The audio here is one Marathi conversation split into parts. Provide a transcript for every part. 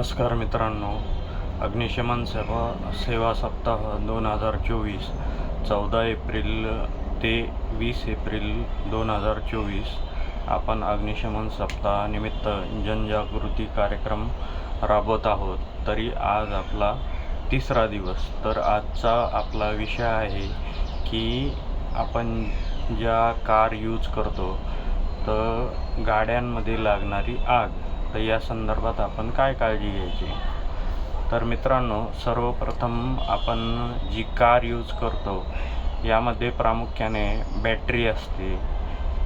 नमस्कार मित्रांनो. अग्निशमन सेवा सेवा सप्ताह दोन हजार चोवीस चौदा एप्रिल ते वीस एप्रिल दोन हजार चोवीस. आपण अग्निशमन सप्ताहानिमित्त जनजागृती कार्यक्रम राबवत आहोत. तरी आज आपला तिसरा दिवस. तर आजचा आपला विषय आहे की आपण ज्या कार यूज करतो तर गाड्यांमध्ये लागणारी आग. तर या संदर्भात आपण काय काळजी घ्यायची? तर मित्रांनो सर्वप्रथम आपण जी कार यूज करतो यामध्ये प्रामुख्याने बॅटरी असते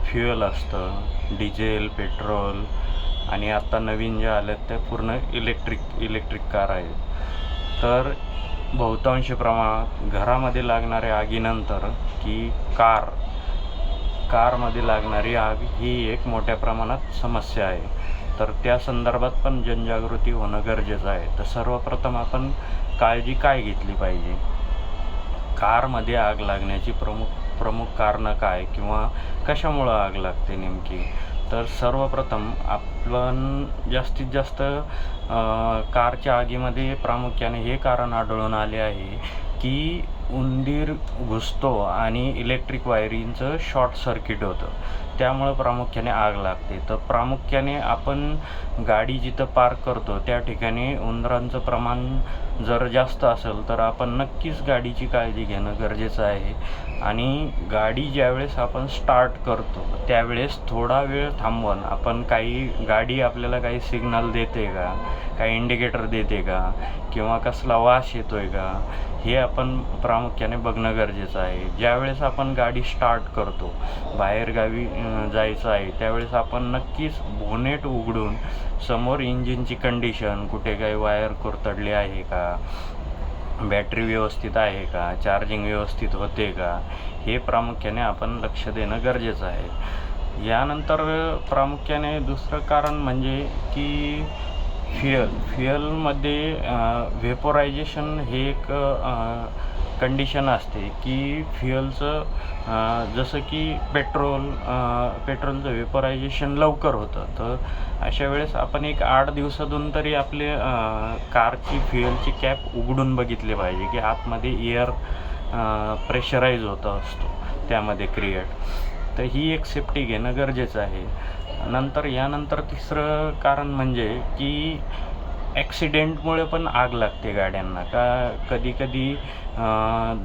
फ्युएल असतं डिझेल पेट्रोल आणि आता नवीन ज्या आल्यात त्या पूर्ण इलेक्ट्रिक इलेक्ट्रिक कार आहेत. तर बहुतांश प्रमाणात घरामध्ये लागणाऱ्या आगीनंतर की कार कारमध्ये लागणारी आग ही एक मोठ्या प्रमाणात समस्या आहे. तर त्या संदर्भात पण जनजागृती होणं गरजेचं आहे. तर सर्वप्रथम आपण काळजी काय घेतली पाहिजे? कारमध्ये आग लागण्याची प्रमुख प्रमुख कारणं काय? किंवा कशामुळं आग लागते नेमकी? तर सर्वप्रथम आपण जास्तीत जास्त कारच्या आगीमध्ये प्रामुख्याने हे कारण आढळून आले आहे की उंदीर घुसतो आणि इलेक्ट्रिक वायरिंगचं शॉर्ट सर्किट होतं. त्यामुळं प्रामुख्याने आग लागते. तर प्रामुख्याने आपण गाडी जिथं पार्क करतो त्या ठिकाणी उंदरांचं प्रमाण जर जास्त असेल तर आपण नक्कीच गाडीची काळजी घेणं गरजेचं आहे. आणि गाडी ज्यावेळेस आपण स्टार्ट करतो त्यावेळेस थोडा वेळ थांबवून आपण काही गाडी आपल्याला काही सिग्नल देते का? काही इंडिकेटर देते का? किंवा कसला वास येतो आहे का? हे आपण प्रामुख्याने बघणं गरजेचं आहे. ज्यावेळेस आपण गाडी स्टार्ट करतो बाहेरगावी जायचं आहे. त्यावेळेस आपण नक्कीच बोनेट उघडून समोर इंजिनची कंडिशन कुठे काही वायर कुरतडली आहे का? बॅटरी व्यवस्थित आहे का? चार्जिंग व्यवस्थित होते का? हे प्रामुख्याने आपण लक्ष देणं गरजेचं आहे. यानंतर प्रामुख्याने दुसरं कारण म्हणजे की फ्युअल फ्युअलमध्ये व्हेपोरायझेशन हे एक कंडिशन असते की फ्युअलचं जसं की पेट्रोल पेट्रोलचं वेपरायझेशन लवकर होतं. तर अशा वेळेस आपण एक आठ दिवसातून तरी आपले कारची फ्युअलची कॅप उघडून बघितली पाहिजे की आतमध्ये एअर प्रेशराईज होत असतो त्यामध्ये क्रिएट तर ही एक सेफ्टी घेणं गरजेचं आहे. नंतर यानंतर तिसरं कारण म्हणजे की ॲक्सिडेंटमुळे पण आग लागते गाड्यांना. का कधी कधी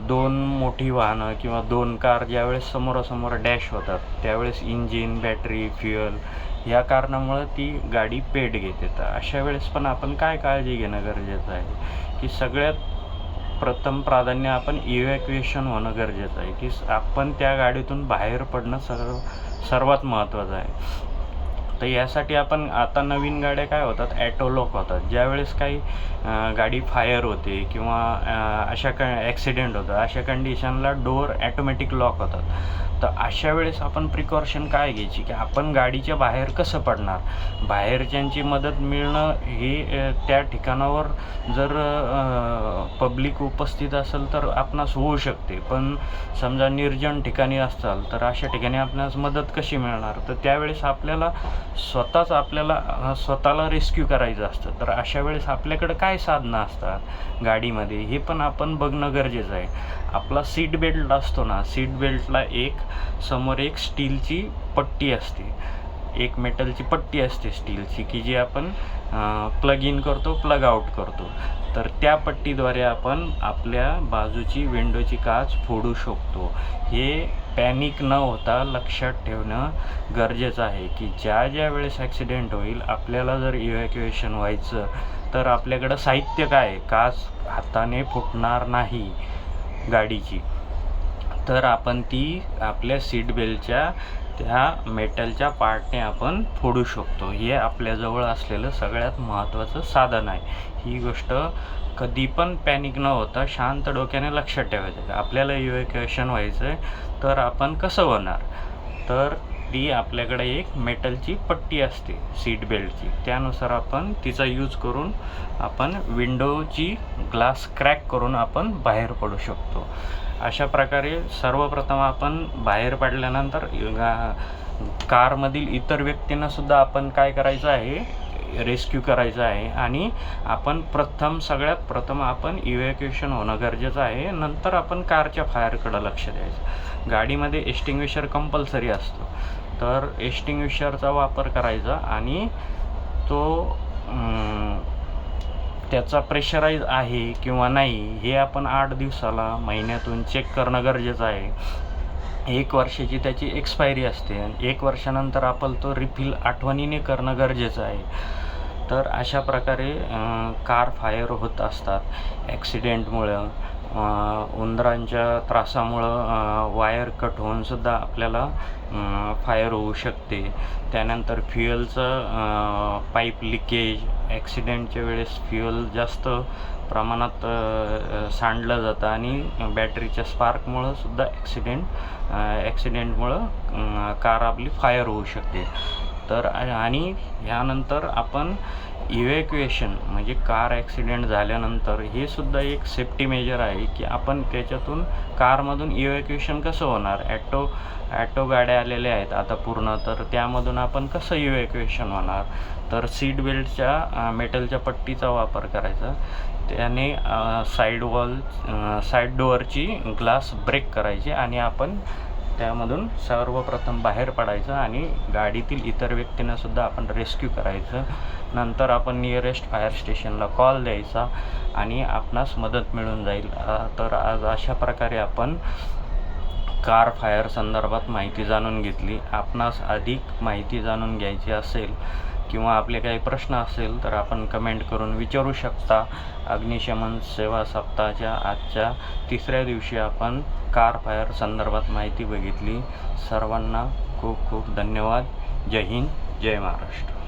दोन मोठी वाहनं किंवा दोन कार ज्यावेळेस समोरासमोर डॅश होतात त्यावेळेस इंजिन बॅटरी फ्युअल या कारणामुळं ती गाडी पेट घेते. तर अशा वेळेस पण आपण काय काळजी घेणं गरजेचं आहे? की सगळ्यात प्रथम प्राधान्य आपण इव्हॅक्युएशन होणं गरजेचं आहे. की आपण त्या गाडीतून बाहेर पडणं सर्व सर्वात महत्त्वाचं आहे. तर यासाठी आपण आता नवीन गाड्या काय होतात? ॲटोलॉक होतात. ज्यावेळेस काही गाडी फायर होते किंवा अशा क ॲक्सिडेंट होतं अशा कंडिशनला डोअर ॲटोमॅटिक लॉक होतात. तर अशा वेळेस आपण प्रिकॉशन काय घ्यायची? की आपण गाडीच्या बाहेर कसं पडणार? बाहेरच्यांची मदत मिळणं हे त्या ठिकाणावर जर पब्लिक उपस्थित असेल तर आपणास होऊ शकते. पण समजा निर्जन ठिकाणी असाल तर अशा ठिकाणी आपणास मदत कशी मिळणार? तर त्यावेळेस आपल्याला स्वतःच आपल्याला स्वतःला रेस्क्यू करायचं असतं. तर अशा वेळेस आपल्याकडं काय साधनं असतात गाडीमध्ये? हे पण आपण बघणं गरजेचं आहे. आपला सीट बेल्ट असतो ना सीट बेल्टला एक समोर एक स्टीलची पट्टी असते. एक मेटलची पट्टी असते स्टीलची की जी आपण प्लग इन करतो प्लग आउट करतो. तर त्या पट्टीद्वारे आपण आपल्या बाजूची विंडोची काच फोडू शकतो. हे पॅनिक न होता लक्षात ठेवणं गरजेचं आहे की ज्या ज्या वेळेस ॲक्सिडेंट होईल आपल्याला जर इव्हॅक्युएशन व्हायचं तर आपल्याकडं साहित्य काय काच हाताने फुटणार नाही गाडीची. तर आपण ती आपल्या सीट बेल्टच्या त्या मेटलच्या पार्टने आपण फोडू शकतो. हे आपल्याजवळ असलेलं सगळ्यात महत्त्वाचं साधन आहे. ही गोष्ट कधी पण पॅनिक न होता शांत डोक्याने लक्षात ठेवायचं. आपल्याला इव्हॅक्युएशन व्हायचं आहे तर आपण कसं होणार? तर ती आपल्याकडे एक मेटलची पट्टी असते सीट बेल्टची त्यानुसार आपण तिचा यूज करून आपण विंडोची ग्लास क्रॅक करून आपण बाहेर पडू शकतो. अशा प्रकारे सर्वप्रथम आपण बाहेर पडल्यानंतर गा कारमधील इतर व्यक्तींना सुद्धा आपण काय करायचं आहे? रेस्क्यू करायचं आहे. आणि आपण प्रथम सगळ्यात प्रथम आपण इव्हॅक्युएशन होणं गरजेचं आहे. नंतर आपण कारच्या फायरकडं लक्ष द्यायचं. गाडीमध्ये एस्टिंग्विशर कंपल्सरी असतो. तर एस्टिंग्विशरचा वापर करायचा आणि तो त्याचा प्रेशराईज आहे किंवा नाही हे आपण आठ दिवसाला महिन्यातून चेक करणं गरजेचं आहे. एक वर्षाची त्याची एक्सपायरी असते आणि एक वर्षानंतर आपण तो रिफिल आठवणीने करणं गरजेचं आहे. तर अशा प्रकारे कार फायर होत असतात. ॲक्सिडेंटमुळं उंदरांच्या त्रासामुळं वायर कट होऊनसुद्धा आपल्याला फायर होऊ शकते. त्यानंतर फ्युएलचं पाईप लिकेज ॲक्सिडेंटच्या वेळेस फ्युएल जास्त प्रमाणात सांडलं जातं आणि बॅटरीच्या स्पार्कमुळं सुद्धा ॲक्सिडेंट ॲक्सिडेंटमुळं कार आपली फायर होऊ शकते. तर आणि ह्यानंतर आपण इव्हॅक्युएशन म्हणजे कार ॲक्सिडेंट झाल्यानंतर हे सुद्धा एक सेफ्टी मेजर आहे की आपण त्याच्यातून कारमधून इव्हॅक्युएशन कसं होणार? ॲटो ॲटो गाड्या आलेल्या आहेत आता पूर्ण तर त्यामधून आपण कसं इव्हॅक्युएशन होणार? तर सीट बेल्टच्या मेटलच्या पट्टीचा वापर करायचा. त्याने साईड वॉल साईड डोअरची ग्लास ब्रेक करायची आणि आपण त्यामधून सर्वप्रथम बाहेर पडायचं आणि गाडीतील इतर व्यक्तींनासुद्धा आपण रेस्क्यू करायचं. नंतर आपण नियरेस्ट फायर स्टेशनला कॉल द्यायचा आणि आपणास मदत मिळून जाईल. तर आज अशा प्रकारे आपण कार फायर संदर्भात माहिती जाणून घेतली. आपणास अधिक माहिती जाणून घ्यायची असेल किंवा आपले काही प्रश्न असेल तर आपण कमेंट करून विचारू शकता. अग्निशमन सेवा सप्ताहाच्या आजच्या तिसऱ्या दिवशी आपण कार फायर संदर्भात माहिती बघितली. सर्वांना खूप खूप धन्यवाद. जय हिंद. जय महाराष्ट्र.